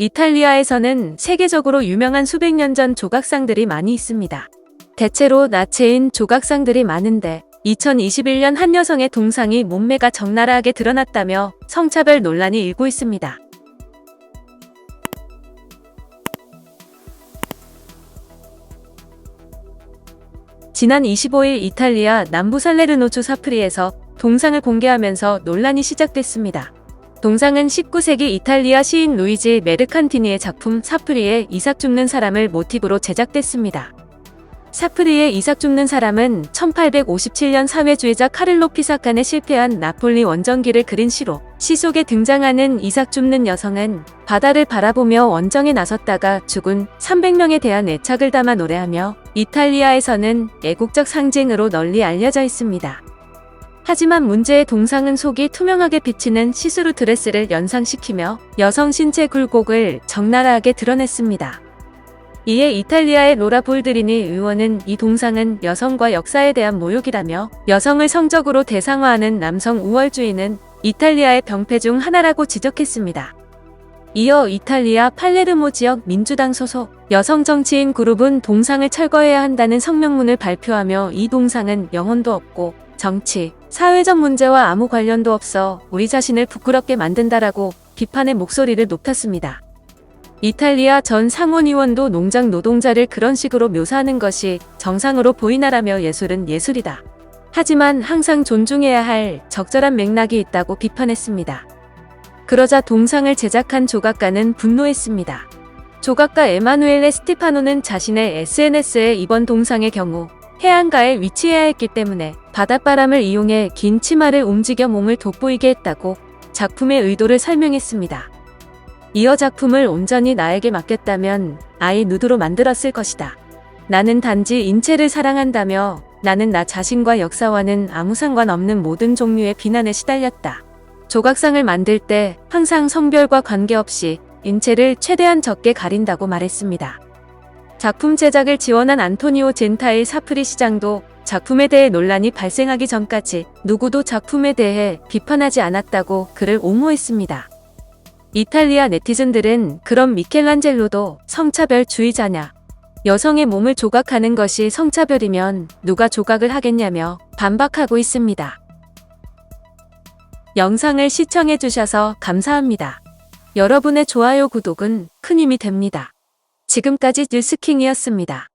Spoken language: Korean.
이탈리아에서는 세계적으로 유명한 수백 년 전 조각상들이 많이 있습니다. 대체로 나체인 조각상들이 많은데 2021년 한 여성의 동상이 몸매가 적나라하게 드러났다며 성차별 논란이 일고 있습니다. 지난 25일 이탈리아 남부 살레르노주 사프리에서 동상을 공개하면서 논란이 시작됐습니다. 동상은 19세기 이탈리아 시인 루이지 메르칸티니의 작품 사프리의 이삭 죽는 사람을 모티브로 제작됐습니다. 사프리의 이삭 죽는 사람은 1857년 사회주의자 카를로 피사칸에 실패한 나폴리 원정기를 그린 시로 시 속에 등장하는 이삭 죽는 여성은 바다를 바라보며 원정에 나섰다가 죽은 300명에 대한 애착을 담아 노래하며 이탈리아에서는 애국적 상징으로 널리 알려져 있습니다. 하지만 문제의 동상은 속이 투명하게 비치는 시스루 드레스를 연상시키며 여성 신체 굴곡을 적나라하게 드러냈습니다. 이에 이탈리아의 로라 볼드리니 의원은 이 동상은 여성과 역사에 대한 모욕이라며 여성을 성적으로 대상화하는 남성 우월주의는 이탈리아의 병폐 중 하나라고 지적했습니다. 이어 이탈리아 팔레르모 지역 민주당 소속 여성 정치인 그룹은 동상을 철거해야 한다는 성명문을 발표하며 이 동상은 영혼도 없고 정치, 사회적 문제와 아무 관련도 없어 우리 자신을 부끄럽게 만든다라고 비판의 목소리를 높였습니다. 이탈리아 전 상원의원도 농장 노동자를 그런 식으로 묘사하는 것이 정상으로 보이나라며 예술은 예술이다. 하지만 항상 존중해야 할 적절한 맥락이 있다고 비판했습니다. 그러자 동상을 제작한 조각가는 분노했습니다. 조각가 에마누엘레 스티파노는 자신의 SNS에 이번 동상의 경우 해안가에 위치해야 했기 때문에 바닷바람을 이용해 긴 치마를 움직여 몸을 돋보이게 했다고 작품의 의도를 설명했습니다. 이어 작품을 온전히 나에게 맡겼다면 아이 누드로 만들었을 것이다. 나는 단지 인체를 사랑한다며 나는 나 자신과 역사와는 아무 상관없는 모든 종류의 비난에 시달렸다. 조각상을 만들 때 항상 성별과 관계없이 인체를 최대한 적게 가린다고 말했습니다. 작품 제작을 지원한 안토니오 젠타일 사프리 시장도 작품에 대해 논란이 발생하기 전까지 누구도 작품에 대해 비판하지 않았다고 그를 옹호했습니다. 이탈리아 네티즌들은 그럼 미켈란젤로도 성차별주의자냐? 여성의 몸을 조각하는 것이 성차별이면 누가 조각을 하겠냐며 반박하고 있습니다. 영상을 시청해주셔서 감사합니다. 여러분의 좋아요 구독은 큰 힘이 됩니다. 지금까지 뉴스킹이었습니다.